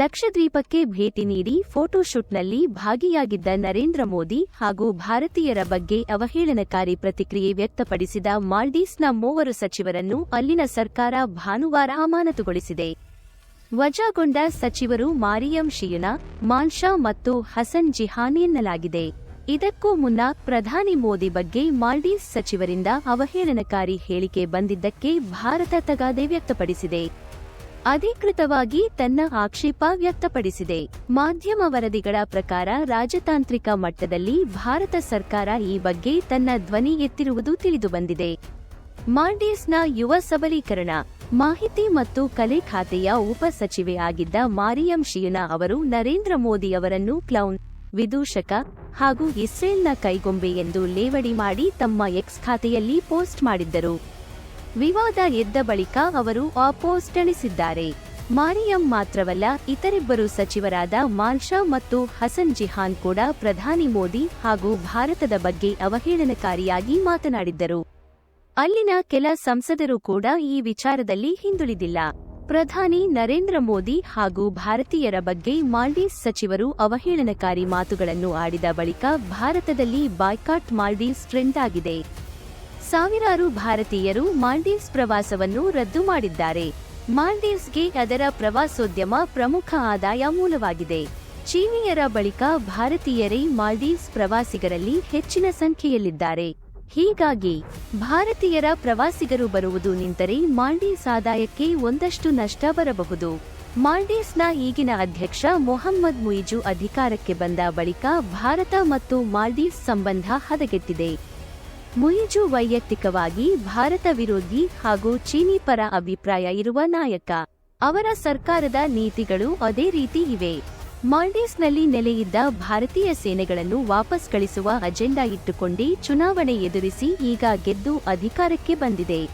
ಲಕ್ಷದ್ವೀಪಕ್ಕೆ ಭೇಟಿ ನೀಡಿ ಫೋಟೋಶೂಟ್ನಲ್ಲಿ ಭಾಗಿಯಾಗಿದ್ದ ನರೇಂದ್ರ ಮೋದಿ ಹಾಗೂ ಭಾರತೀಯರ ಬಗ್ಗೆ ಅವಹೇಳನಕಾರಿ ಪ್ರತಿಕ್ರಿಯೆ ವ್ಯಕ್ತಪಡಿಸಿದ ಮಾಲ್ಡೀವ್ಸ್ನ ಮೂವರು ಸಚಿವರನ್ನು ಅಲ್ಲಿನ ಸರ್ಕಾರ ಭಾನುವಾರ ಅಮಾನತುಗೊಳಿಸಿದೆ. ವಜಾಗೊಂಡ ಸಚಿವರು ಮಾರಿಯಂ ಶಿಯುನಾ ಮಾನ್ಶಾ ಮತ್ತು ಹಸನ್ ಜಿಹಾನ್ ಎನ್ನಲಾಗಿದೆ. ಇದಕ್ಕೂ ಮುನ್ನ ಪ್ರಧಾನಿ ಮೋದಿ ಬಗ್ಗೆ ಮಾಲ್ಡೀವ್ಸ್ ಸಚಿವರಿಂದ ಅವಹೇಳನಕಾರಿ ಹೇಳಿಕೆ ಬಂದಿದ್ದಕ್ಕೆ ಭಾರತ ತಗಾದೆ ವ್ಯಕ್ತಪಡಿಸಿದೆ. ಅಧಿಕೃತವಾಗಿ ತನ್ನ ಆಕ್ಷೇಪ ವ್ಯಕ್ತಪಡಿಸಿದೆ. ಮಾಧ್ಯಮ ವರದಿಗಳ ಪ್ರಕಾರ ರಾಜತಾಂತ್ರಿಕ ಮಟ್ಟದಲ್ಲಿ ಭಾರತ ಸರ್ಕಾರ ಈ ಬಗ್ಗೆ ತನ್ನ ಧ್ವನಿ ಎತ್ತಿರುವುದು ತಿಳಿದುಬಂದಿದೆ. ಮಾಲ್ಡೀವ್ಸ್ನ ಯುವ ಸಬಲೀಕರಣ, ಮಾಹಿತಿ ಮತ್ತು ಕಲೆ ಖಾತೆಯ ಉಪ ಸಚಿವೆ ಆಗಿದ್ದ ಮಾರಿಯಂ ಶಿಯುನಾ ಅವರು ನರೇಂದ್ರ ಮೋದಿ ಅವರನ್ನು ಕ್ಲೌನ್, ವಿದೂಷಕ ಹಾಗೂ ಇಸ್ರೇಲ್ನ ಕೈಗೊಂಬೆ ಎಂದು ಲೇವಡಿ ಮಾಡಿ ತಮ್ಮ ಎಕ್ಸ್ ಖಾತೆಯಲ್ಲಿ ಪೋಸ್ಟ್ ಮಾಡಿದ್ದರು. ವಿವಾದ ಎದ್ದ ಬಳಿಕ ಅವರು ಆ ಪೋಸ್ಟ್ ಅಳಿಸಿದ್ದಾರೆ ಮಾರಿಯಂ ಮಾತ್ರವಲ್ಲ, ಇತರಿಬ್ಬರು ಸಚಿವರಾದ ಮಾಲ್ಷಾ ಮತ್ತು ಹಸನ್ ಜಿಹಾನ್ ಕೂಡ ಪ್ರಧಾನಿ ಮೋದಿ ಹಾಗೂ ಭಾರತದ ಬಗ್ಗೆ ಅವಹೇಳನಕಾರಿಯಾಗಿ ಮಾತನಾಡಿದ್ದರು. ಅಲ್ಲಿನ ಕೆಲ ಸಂಸದರು ಕೂಡ ಈ ವಿಚಾರದಲ್ಲಿ ಹಿಂದುಳಿದಿಲ್ಲ. ಪ್ರಧಾನಿ ನರೇಂದ್ರ ಮೋದಿ ಹಾಗೂ ಭಾರತೀಯರ ಬಗ್ಗೆ ಮಾಲ್ಡೀವ್ಸ್ ಸಚಿವರು ಅವಹೇಳನಕಾರಿ ಮಾತುಗಳನ್ನು ಆಡಿದ ಬಳಿಕ ಭಾರತದಲ್ಲಿ ಬಾಯ್ಕಾಟ್ ಮಾಲ್ಡೀವ್ಸ್ ಟ್ರೆಂಡ್ ಆಗಿದೆ. ಸಾವಿರಾರು ಭಾರತೀಯರು ಮಾಲ್ಡೀವ್ಸ್ ಪ್ರವಾಸವನ್ನು ರದ್ದು ಮಾಡಿದ್ದಾರೆ. ಮಾಲ್ಡೀವ್ಸ್ಗೆ ಅದರ ಪ್ರವಾಸೋದ್ಯಮ ಪ್ರಮುಖ ಆದಾಯ ಮೂಲವಾಗಿದೆ. ಚೀನಿಯರ ಬಳಿಕ ಭಾರತೀಯರೇ ಮಾಲ್ಡೀವ್ಸ್ ಪ್ರವಾಸಿಗರಲ್ಲಿ ಹೆಚ್ಚಿನ ಸಂಖ್ಯೆಯಲ್ಲಿದ್ದಾರೆ. ಹೀಗಾಗಿ ಭಾರತೀಯರ ಪ್ರವಾಸಿಗರು ಬರುವುದು ನಿಂತರೆ ಮಾಲ್ಡೀವ್ಸ್ ಆದಾಯಕ್ಕೆ ಒಂದಷ್ಟು ನಷ್ಟ ಬರಬಹುದು. ಮಾಲ್ಡೀವ್ಸ್ನ ಈಗಿನ ಅಧ್ಯಕ್ಷ ಮೊಹಮ್ಮದ್ ಮುಯಿಜು ಅಧಿಕಾರಕ್ಕೆ ಬಂದ ಬಳಿಕ ಭಾರತ ಮತ್ತು ಮಾಲ್ಡೀವ್ಸ್ ಸಂಬಂಧ ಹದಗೆಟ್ಟಿದೆ. ಮುಯಿಜು ವೈಯಕ್ತಿಕವಾಗಿ ಭಾರತ ವಿರೋಧಿ ಹಾಗೂ ಚೀನಿ ಪರ ಅಭಿಪ್ರಾಯ ಇರುವ ನಾಯಕ. ಅವರ ಸರ್ಕಾರದ ನೀತಿಗಳು ಅದೇ ರೀತಿ ಇವೆ. ಮಾಲ್ಡೀವ್ಸ್ನಲ್ಲಿ ನೆಲೆಯಿದ್ದ ಭಾರತೀಯ ಸೇನೆಗಳನ್ನು ವಾಪಸ್ ಕಳಿಸುವ ಅಜೆಂಡಾ ಇಟ್ಟುಕೊಂಡೇ ಚುನಾವಣೆ ಎದುರಿಸಿ ಈಗ ಗೆದ್ದು ಅಧಿಕಾರಕ್ಕೆ ಬಂದಿದೆ.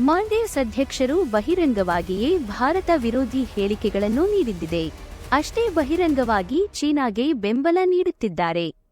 ಮಾಲ್ಡೀವ್ಸ್ ಅಧ್ಯಕ್ಷರು ಬಹಿರಂಗವಾಗಿಯೇ ಭಾರತ ವಿರೋಧಿ ಹೇಳಿಕೆಗಳನ್ನು ನೀಡಿದ್ದಿದೆ. ಅಷ್ಟೇ ಬಹಿರಂಗವಾಗಿ ಚೀನಾಗೆ ಬೆಂಬಲ ನೀಡುತ್ತಿದ್ದಾರೆ.